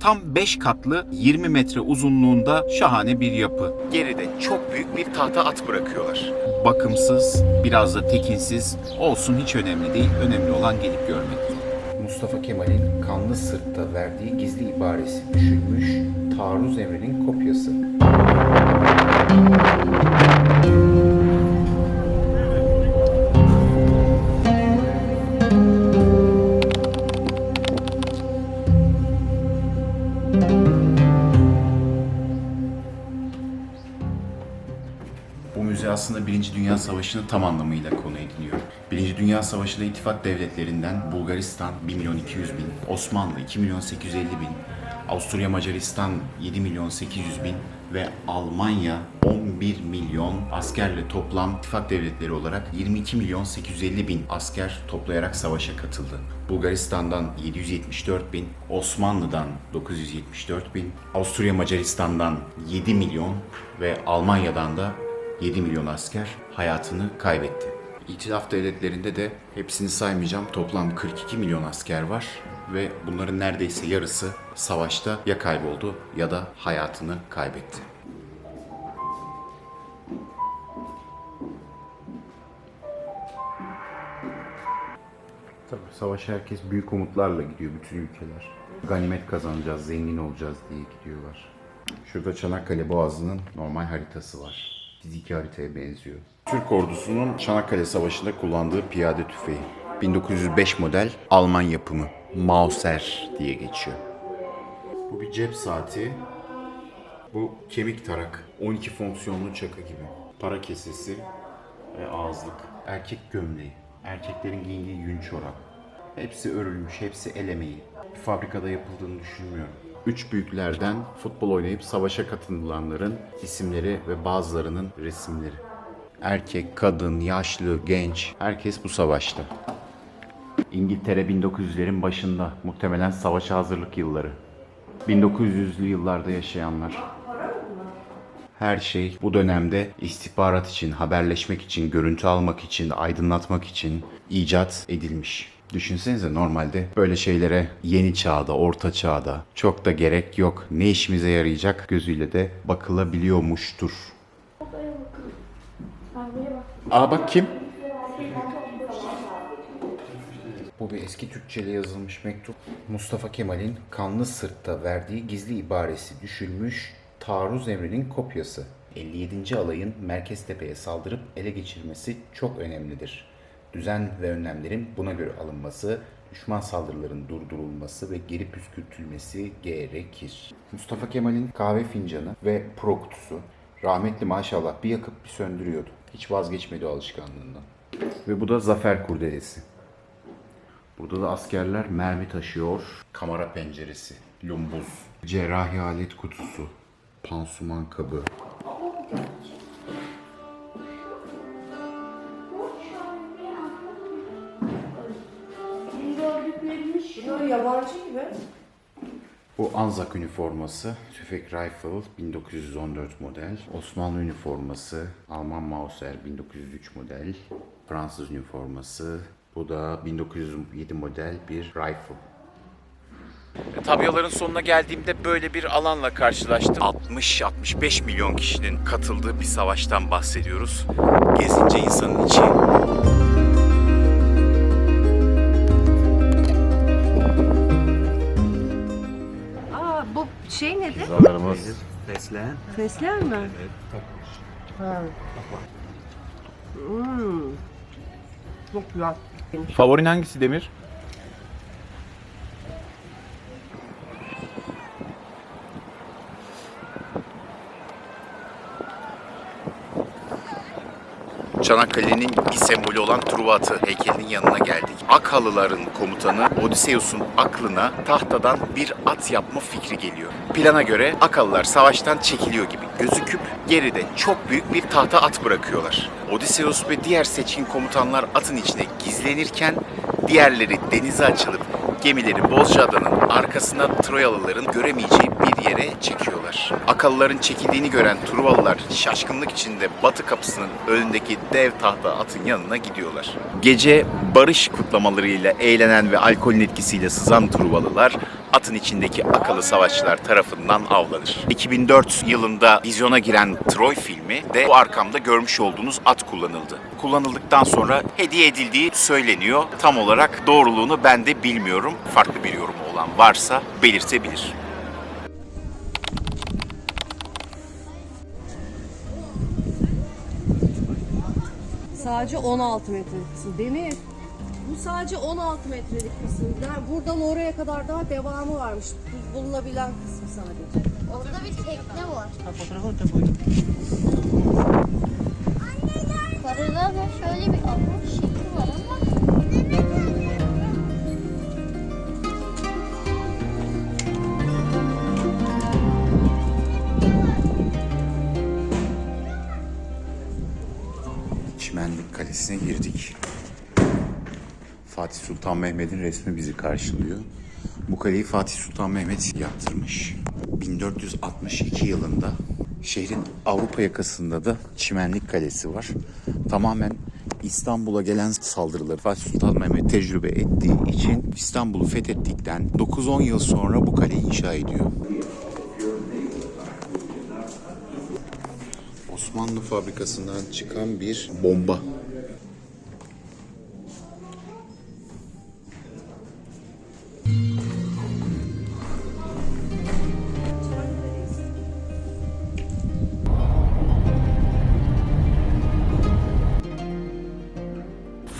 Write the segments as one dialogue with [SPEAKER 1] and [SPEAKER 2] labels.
[SPEAKER 1] Tam 5 katlı 20 metre uzunluğunda şahane bir yapı. Geride çok büyük bir tahta at bırakıyorlar. Bakımsız, biraz da tekinsiz olsun hiç önemli değil. Önemli olan gelip görmek.
[SPEAKER 2] Mustafa Kemal'in kanlı sırtta verdiği gizli ibaresi düşülmüş taarruz emrinin kopyası.
[SPEAKER 1] Savaşı'nı tam anlamıyla konu ediniyor. Birinci Dünya Savaşı'nda ittifak devletlerinden Bulgaristan 1 milyon 200 bin, Osmanlı 2 milyon 850 bin, Avusturya Macaristan 7 milyon 800 bin ve Almanya 11 milyon askerle toplam ittifak devletleri olarak 22 milyon 850 bin asker toplayarak savaşa katıldı. Bulgaristan'dan 774 bin, Osmanlı'dan 974 bin, Avusturya Macaristan'dan 7 milyon ve Almanya'dan da 7 milyon asker hayatını kaybetti. İtilaf devletlerinde de hepsini saymayacağım toplam 42 milyon asker var ve bunların neredeyse yarısı savaşta ya kayboldu ya da hayatını kaybetti.
[SPEAKER 2] Tabii savaşa herkes büyük umutlarla gidiyor bütün ülkeler. Ganimet kazanacağız, zengin olacağız diye gidiyorlar. Şurada Çanakkale Boğazı'nın normal haritası var. Fiziki haritaya benziyor.
[SPEAKER 1] Türk ordusunun Çanakkale Savaşı'nda kullandığı piyade tüfeği. 1905 model Alman yapımı. Mauser diye geçiyor. Bu bir cep saati. Bu kemik tarak. 12 fonksiyonlu çakı gibi. Para kesesi ve ağızlık. Erkek gömleği. Erkeklerin giyindiği yün çorap. Hepsi örülmüş, hepsi el emeği. Bir fabrikada yapıldığını düşünmüyorum. Üç büyüklerden futbol oynayıp savaşa katılanların isimleri ve bazılarının resimleri. Erkek, kadın, yaşlı, genç herkes bu savaşta. İngiltere 1900'lerin başında muhtemelen savaşa hazırlık yılları. 1900'lü yıllarda yaşayanlar. Her şey bu dönemde istihbarat için, haberleşmek için, görüntü almak için, aydınlatmak için icat edilmiş. Düşünsenize normalde böyle şeylere yeni çağda, orta çağda çok da gerek yok. Ne işimize yarayacak gözüyle de bakılabiliyormuştur. Aa bak kim?
[SPEAKER 2] Bu bir eski Türkçe'yle yazılmış mektup. Mustafa Kemal'in kanlı sırtta verdiği gizli ibaresi düşülmüş taarruz emrinin kopyası. 57. alayın Merkeztepe'ye saldırıp ele geçirmesi çok önemlidir. Düzen ve önlemlerin buna göre alınması, düşman saldırıların durdurulması ve geri püskürtülmesi gerekir. Mustafa Kemal'in kahve fincanı ve pro kutusu rahmetli maşallah bir yakıp bir söndürüyordu. Hiç vazgeçmedi o alışkanlığından. Ve bu da zafer kurdelesi. Burada da askerler mermi taşıyor. Kamera penceresi, lumbuz, cerrahi alet kutusu, pansuman kabı.
[SPEAKER 3] Yabancı gibi.
[SPEAKER 2] Bu Anzak üniforması, tüfek rifle 1914 model, Osmanlı üniforması, Alman Mauser 1903 model, Fransız üniforması, bu da 1907 model bir rifle.
[SPEAKER 1] Tabyaların sonuna geldiğimde böyle bir alanla karşılaştım. 60-65 milyon kişinin katıldığı bir savaştan bahsediyoruz. Gezince insanın içi
[SPEAKER 3] şey nedir?
[SPEAKER 1] Fesleğen.
[SPEAKER 3] Fesler mi? Ha. Hmm. Çok güzel.
[SPEAKER 1] Favorin hangisi Demir? Çanakkale'nin bir sembolü olan Truva atı heykelinin yanına geldik. Akhalıların komutanı Odysseus'un aklına tahtadan bir at yapma fikri geliyor. Plana göre Akalılar savaştan çekiliyor gibi gözüküp geride çok büyük bir tahta at bırakıyorlar. Odysseus ve diğer seçkin komutanlar atın içine gizlenirken diğerleri denize açılıp gemileri Bozcaada'nın arkasına Troyalıların göremeyeceği yere çekiyorlar. Akalıların çekildiğini gören Truvalılar şaşkınlık içinde batı kapısının önündeki dev tahta atın yanına gidiyorlar. Gece barış kutlamalarıyla eğlenen ve alkolün etkisiyle sızan Truvalılar atın içindeki akıllı savaşçılar tarafından avlanır. 2004 yılında vizyona giren Troy filmi de bu arkamda görmüş olduğunuz at kullanıldı. Kullanıldıktan sonra hediye edildiği söyleniyor. Tam olarak doğruluğunu ben de bilmiyorum. Farklı bir yorumu olan varsa belirtebilir.
[SPEAKER 3] Sadece 16 metrelik kısım. Demir. Bu sadece 16 metrelik kısım. Yani buradan oraya kadar daha devamı varmış. Bulunabilen kısım sadece.
[SPEAKER 4] Orada bir tekne var. Karada da şöyle bir avlu
[SPEAKER 1] Kalesi'ne girdik. Fatih Sultan Mehmet'in resmi bizi karşılıyor. Bu kaleyi Fatih Sultan Mehmet yaptırmış. 1462 yılında şehrin Avrupa yakasında da Çimenlik Kalesi var. Tamamen İstanbul'a gelen saldırıları Fatih Sultan Mehmet tecrübe ettiği için İstanbul'u fethettikten 9-10 yıl sonra bu kaleyi inşa ediyor. Osmanlı fabrikasından çıkan bir bomba.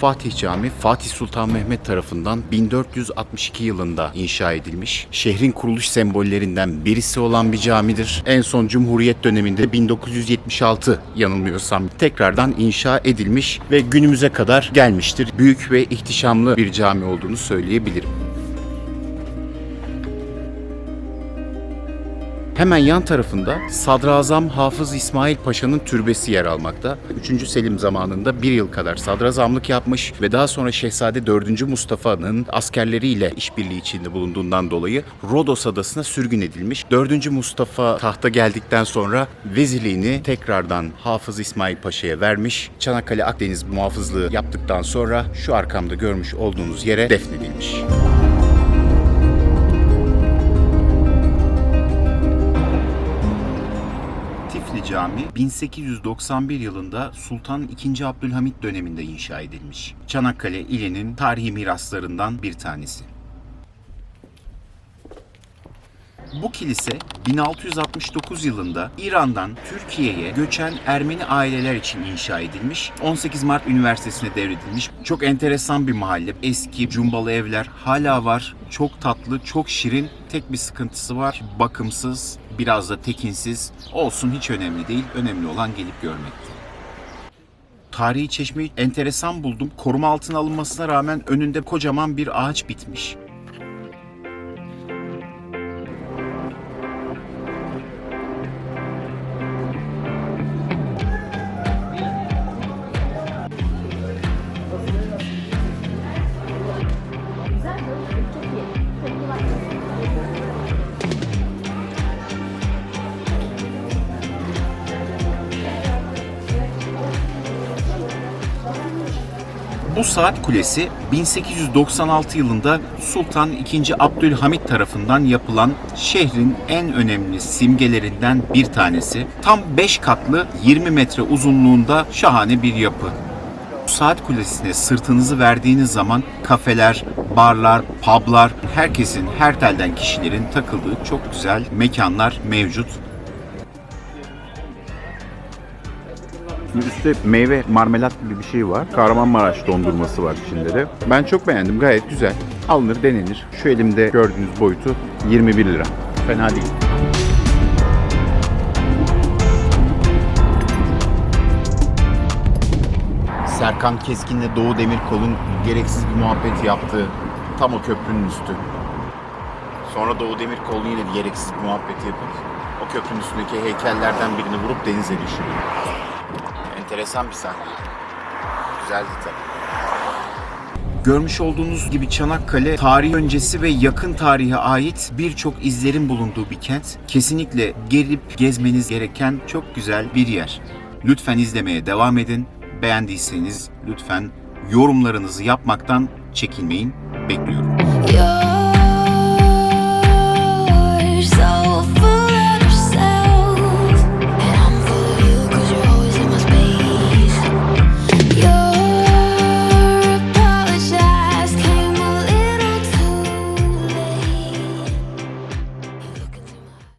[SPEAKER 1] Fatih Camii Fatih Sultan Mehmet tarafından 1462 yılında inşa edilmiş. Şehrin kuruluş sembollerinden birisi olan bir camidir. En son Cumhuriyet döneminde 1976 yanılmıyorsam tekrardan inşa edilmiş ve günümüze kadar gelmiştir. Büyük ve ihtişamlı bir cami olduğunu söyleyebilirim. Hemen yan tarafında Sadrazam Hafız İsmail Paşa'nın türbesi yer almakta. 3. Selim zamanında bir yıl kadar sadrazamlık yapmış ve daha sonra Şehzade 4. Mustafa'nın askerleriyle işbirliği içinde bulunduğundan dolayı Rodos adasına sürgün edilmiş. 4. Mustafa tahta geldikten sonra vezirliğini tekrardan Hafız İsmail Paşa'ya vermiş. Çanakkale Akdeniz muhafızlığı yaptıktan sonra şu arkamda görmüş olduğunuz yere defnedilmiş. Tifli Cami 1891 yılında Sultan II. Abdülhamit döneminde inşa edilmiş. Çanakkale ilinin tarihi miraslarından bir tanesi. Bu kilise 1669 yılında İran'dan Türkiye'ye göçen Ermeni aileler için inşa edilmiş. 18 Mart Üniversitesi'ne devredilmiş. Çok enteresan bir mahalle. Eski cumbalı evler hala var. Çok tatlı, çok şirin. Tek bir sıkıntısı var. Bakımsız, biraz da tekinsiz. Olsun hiç önemli değil. Önemli olan gelip görmekti. Tarihi çeşmeyi enteresan buldum. Koruma altına alınmasına rağmen önünde kocaman bir ağaç bitmiş. Bu saat kulesi 1896 yılında Sultan II. Abdülhamit tarafından yapılan şehrin en önemli simgelerinden bir tanesi. Tam 5 katlı 20 metre uzunluğunda şahane bir yapı. Bu saat kulesine sırtınızı verdiğiniz zaman kafeler, barlar, publar, herkesin, her telden kişilerin takıldığı çok güzel mekanlar mevcut. Üstte meyve marmelat gibi bir şey var. Kahramanmaraş dondurması var içinde de. Ben çok beğendim. Gayet güzel. Alınır, denenir. Şu elimde gördüğünüz boyutu 21 lira. Fena değil. Serkan Keskin'le Doğu Demirkol'un gereksiz bir muhabbet yaptığı tam o köprünün üstü. Sonra Doğu Demirkol yine gereksiz bir muhabbet yapıp o köprünün üstündeki heykellerden birini vurup denize düşürüyor. Enteresan bir sahne. Güzeldi tabii. Görmüş olduğunuz gibi Çanakkale tarih öncesi ve yakın tarihe ait birçok izlerin bulunduğu bir kent. Kesinlikle gelip gezmeniz gereken çok güzel bir yer. Lütfen izlemeye devam edin. Beğendiyseniz lütfen yorumlarınızı yapmaktan çekinmeyin. Bekliyorum.
[SPEAKER 5] You're